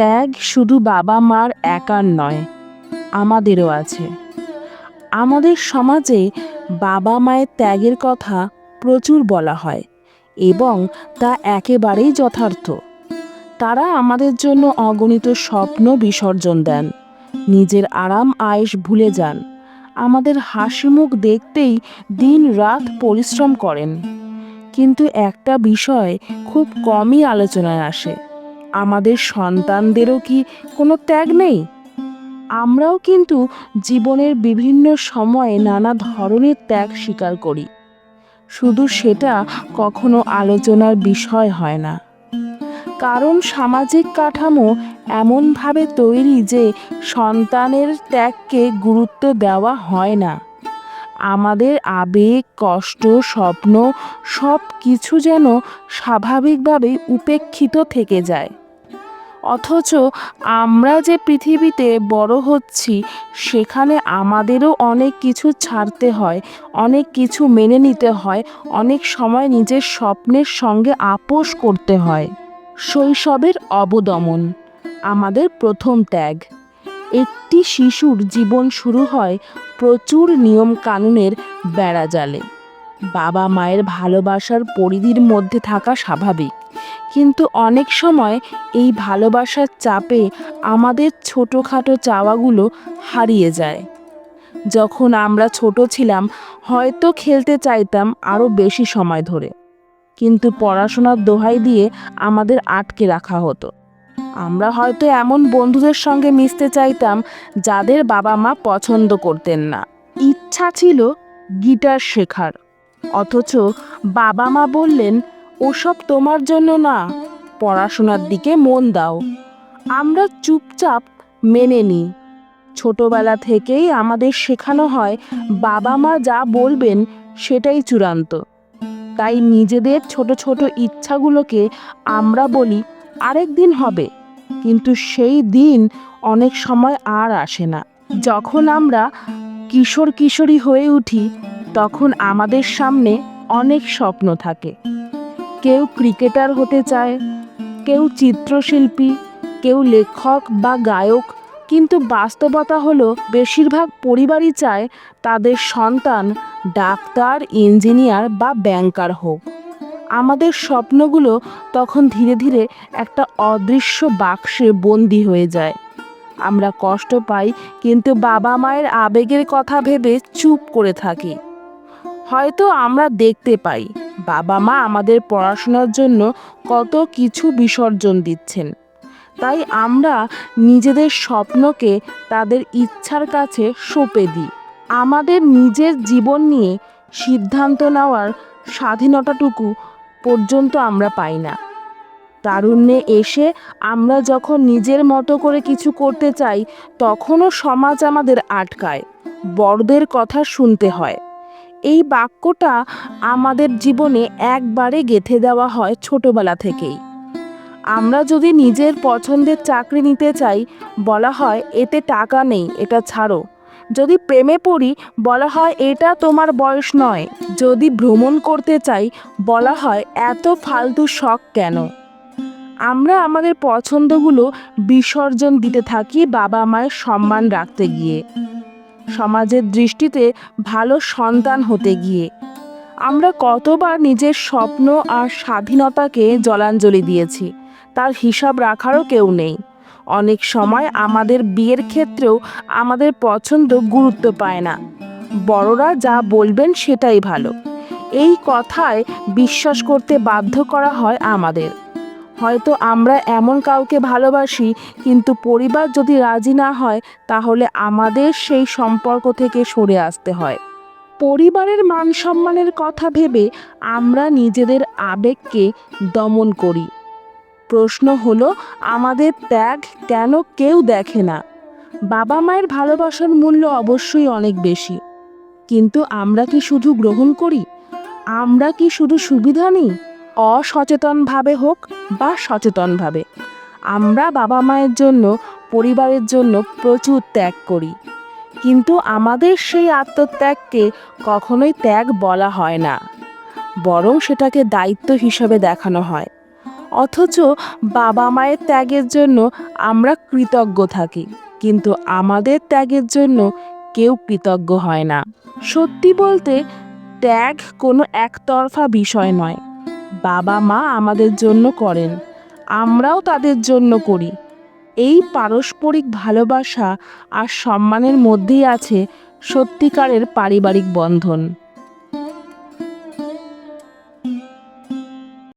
ত্যাগ শুধু বাবা মার একার নয়, আমাদেরও আছে। আমাদের সমাজে বাবা মায়ের ত্যাগের কথা প্রচুর বলা হয় এবং তা একেবারেই যথার্থ। তারা আমাদের জন্য অগণিত স্বপ্ন বিসর্জন দেন, নিজের আরাম আয়েস ভুলে যান, আমাদের হাসি মুখ দেখতেই দিন রাত পরিশ্রম করেন। কিন্তু একটা বিষয় খুব কমই আলোচনায় আসে আমাদের সন্তানদেরও কি কোনো ত্যাগ নেই? আমরাও কিন্তু জীবনের বিভিন্ন সময়ে নানা ধরনের ত্যাগ স্বীকার করি। শুধু সেটা কখনো আলোচনার বিষয় হয় না। কারণ সামাজিক কাঠামো এমনভাবে তৈরি যে সন্তানের ত্যাগকে গুরুত্ব দেওয়া হয় না। আমাদের আবেগ, কষ্ট, স্বপ্ন সব কিছু যেন স্বাভাবিকভাবে উপেক্ষিত থেকে যায়। অথচ আমরা যে পৃথিবীতে বড় হচ্ছি, সেখানে আমাদেরও অনেক কিছু ছাড়তে হয়, অনেক কিছু মেনে নিতে হয়, অনেক সময় নিজের স্বপ্নের সঙ্গে আপোষ করতে হয়। শৈশবের অবদমন, আমাদের প্রথম ত্যাগ। একটি শিশুর জীবন শুরু হয় প্রচুর নিয়ম কানুনের বেড়াজালে। বাবা মায়ের ভালোবাসার পরিধির মধ্যে থাকা স্বাভাবিক। কিন্তু অনেক সময় এই ভালোবাসার চাপে আমাদের ছোটোখাটো চাওয়াগুলো হারিয়ে যায়। যখন আমরা ছোট ছিলাম, হয়তো খেলতে চাইতাম আরও বেশি সময় ধরে। কিন্তু পড়াশোনার দোহাই দিয়ে আমাদের আটকে রাখা হতো। আমরা হয়তো এমন বন্ধুদের সঙ্গে মিশতে চাইতাম যাদের বাবা মা পছন্দ করতেন না। ইচ্ছা ছিল গিটার শেখার। অথচ বাবা মা বললেন ওসব তোমার জন্য না। পড়াশোনার দিকে মন দাও। আমরা চুপচাপ মেনে নিই। ছোটবেলা থেকেই আমাদের শেখানো হয়, বাবা মা যা বলবেন সেটাই চূড়ান্ত। তাই নিজেদের ছোট ছোট ইচ্ছাগুলোকে আমরা বলি, আরেক দিন হবে। কিন্তু সেই দিন অনেক সময় আর আসে না। যখন আমরা কিশোর কিশোরী হয়ে উঠি, তখন আমাদের সামনে অনেক স্বপ্ন থাকে। কেউ ক্রিকেটার হতে চায়, কেউ চিত্রশিল্পী, কেউ লেখক বা গায়ক, কিন্তু বাস্তবতা হলো বেশিরভাগ পরিবারই চায় তাদের সন্তান ডাক্তার, ইঞ্জিনিয়ার বা ব্যাংকার হোক। আমাদের স্বপ্নগুলো তখন ধীরে ধীরে একটা অদৃশ্য বাক্সে বন্দি হয়ে যায়। আমরা কষ্ট পাই, কিন্তু বাবা মায়ের আবেগের কথা ভেবে চুপ করে থাকি। হয়তো আমরা দেখতে পাই। বাবা মা আমাদের পড়াশোনার জন্য কত কিছু বিসর্জন দিচ্ছেন। তাই আমরা নিজেদের স্বপ্নকে তাদের ইচ্ছার কাছে সঁপে দিই। আমাদের নিজের জীবন নিয়ে সিদ্ধান্ত নেওয়ার স্বাধীনতাটুকু পর্যন্ত আমরা পাই না। তারুণ্যে এসে আমরা যখন নিজের মতো করে কিছু করতে চাই, তখনও সমাজ আমাদের আটকায়। বড়দের কথা শুনতে হয়। এই বাক্যটা আমাদের জীবনে একবারে গেঁথে দেওয়া হয় ছোটবেলা থেকেই। আমরা যদি নিজের পছন্দের চাকরি নিতে চাই, বলা হয়, এতে টাকা নেই, এটা ছাড়ো। যদি প্রেমে পড়ি, বলা হয়, এটা তোমার বয়স নয়। যদি ভ্রমণ করতে চাই, বলা হয়, এত ফালতু শখ কেন? আমরা আমাদের পছন্দগুলো বিসর্জন দিতে থাকি বাবা মায়ের সম্মান রাখতে গিয়ে। সমাজের দৃষ্টিতে ভালো সন্তান হতে গিয়ে। আমরা কতবার নিজের স্বপ্ন আর স্বাধীনতাকে জলাঞ্জলি দিয়েছি, তার হিসাব রাখারও কেউ নেই। অনেক সময় আমাদের বিয়ের ক্ষেত্রেও আমাদের পছন্দ গুরুত্ব পায় না। বড়রা যা বলবেন সেটাই ভালো। এই কথায় বিশ্বাস করতে বাধ্য করা হয় আমাদের। হয়তো আমরা এমন কাউকে ভালোবাসি, কিন্তু পরিবার যদি রাজি না হয়, তাহলে আমাদের সেই সম্পর্ক থেকে সরে আসতে হয়। পরিবারের মান সম্মানের কথা ভেবে আমরা নিজেদের আবেগকে দমন করি। প্রশ্ন হলো, আমাদের ত্যাগ কেন কেউ দেখে না? বাবা মায়ের ভালোবাসার মূল্য অবশ্যই অনেক বেশি। কিন্তু আমরা কি শুধু গ্রহণ করি? আমরা কি শুধু সুবিধা নিই? অসচেতনভাবে হোক বা সচেতনভাবে, আমরা বাবা মায়ের জন্য, পরিবারের জন্য প্রচুর ত্যাগ করি। কিন্তু আমাদের সেই আত্মত্যাগকে কখনোই ত্যাগ বলা হয় না, বরং সেটাকে দায়িত্ব হিসাবে দেখানো হয়। অথচ বাবা মায়ের ত্যাগের জন্য আমরা কৃতজ্ঞ থাকি, কিন্তু আমাদের ত্যাগের জন্য কেউ কৃতজ্ঞ হয় না। সত্যি বলতে, ত্যাগ কোনো একতরফা বিষয় নয়। বাবা মা আমাদের জন্য করেন। আমরাও তাদের জন্য করি। এই পারস্পরিক ভালোবাসা আর সম্মানের মধ্যেই আছে সত্যিকারের পারিবারিক বন্ধন।